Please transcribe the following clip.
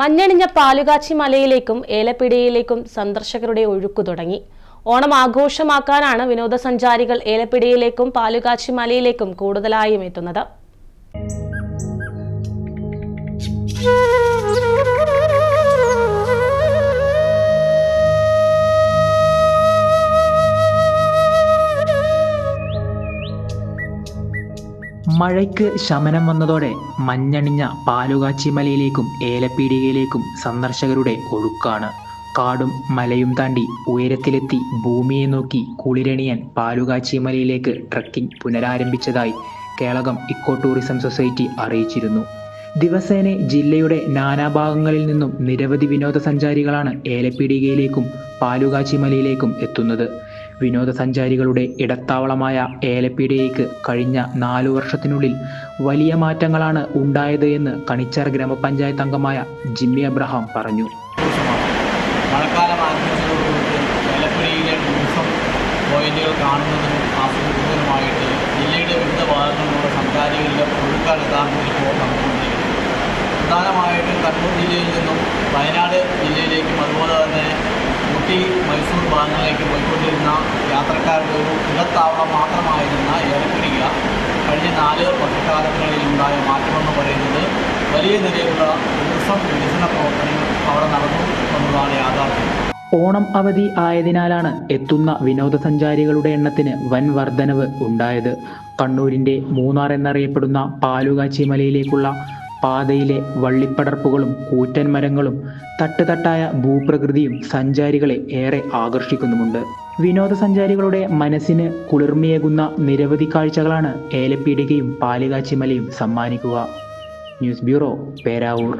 മഞ്ഞണിഞ്ഞ പാലുകാച്ചി മലയിലേക്കും ഏലപ്പിടിയിലേക്കും സന്ദർശകരുടെ ഒഴുക്കു തുടങ്ങി. ഓണം ആഘോഷമാക്കാനാണ് വിനോദസഞ്ചാരികൾ ഏലപ്പിടിയിലേക്കും പാലുകാച്ചി മലയിലേക്കും കൂടുതലായും എത്തുന്നത്. മഴയ്ക്ക് ശമനം വന്നതോടെ മഞ്ഞണിഞ്ഞ പാലുകാച്ചി മലയിലേക്കും ഏലപ്പീടികയിലേക്കും സന്ദർശകരുടെ ഒഴുക്കാണ്. കാടും മലയും താണ്ടി ഉയരത്തിലെത്തി ഭൂമിയെ നോക്കി കുളിരണിയൻ പാലുകാച്ചി മലയിലേക്ക് ട്രക്കിംഗ് പുനരാരംഭിച്ചതായി കേളകം ഇക്കോ ടൂറിസം സൊസൈറ്റി അറിയിച്ചിരുന്നു. ദിവസേന ജില്ലയുടെ നാനാഭാഗങ്ങളിൽ നിന്നും നിരവധി വിനോദസഞ്ചാരികളാണ് ഏലപ്പീടികയിലേക്കും പാലുകാച്ചി മലയിലേക്കും എത്തുന്നത്. വിനോദസഞ്ചാരികളുടെ ഇടത്താവളമായ ഏലപ്പീടിയയ്ക്ക് കഴിഞ്ഞ നാലു വർഷത്തിനുള്ളിൽ വലിയ മാറ്റങ്ങളാണ് ഉണ്ടായത് എന്ന് കണിച്ചാർ ഗ്രാമപഞ്ചായത്ത് അംഗമായ ജിമ്മി അബ്രഹാം പറഞ്ഞു. മഴക്കാലം ജില്ലയുടെ പ്രധാനമായിട്ടും കണ്ണൂർ ജില്ലയിൽ നിന്നും മൈസൂർ ഭാഗങ്ങളിലേക്ക് പോയിക്കൊണ്ടിരുന്ന യാത്രക്കാരുടെ ഒരു ഇടത്താവളം മാത്രമായിരുന്ന ഏലക്കുടിക കഴിഞ്ഞ നാല് വർഷക്കാലങ്ങളിൽ ഉണ്ടായ മാറ്റമെന്ന് പറയുന്നത് വലിയ നിലയിലുള്ള ടൂറിസം വികസന പ്രവർത്തനങ്ങൾ അവിടെ നടന്നു എന്നതാണ് യാഥാർത്ഥ്യം. ഓണം അവധി ആയതിനാലാണ് എത്തുന്ന വിനോദസഞ്ചാരികളുടെ എണ്ണത്തിന് വൻ വർധനവ് ഉണ്ടായത്. കണ്ണൂരിന്റെ മൂന്നാർ എന്നറിയപ്പെടുന്ന പാലുകാച്ചി മലയിലേക്കുള്ള പാതയിലെ വള്ളിപ്പടർപ്പുകളും കൂറ്റൻ മരങ്ങളും തട്ടുതട്ടായ ഭൂപ്രകൃതിയും സഞ്ചാരികളെ ഏറെ ആകർഷിക്കുന്നുമുണ്ട്. വിനോദസഞ്ചാരികളുടെ മനസ്സിന് കുളിർമയേകുന്ന നിരവധി കാഴ്ചകളാണ് ഏലപ്പീടികയും പാലുകാച്ചിമലയും സമ്മാനിക്കുക. News bureau Peravoor.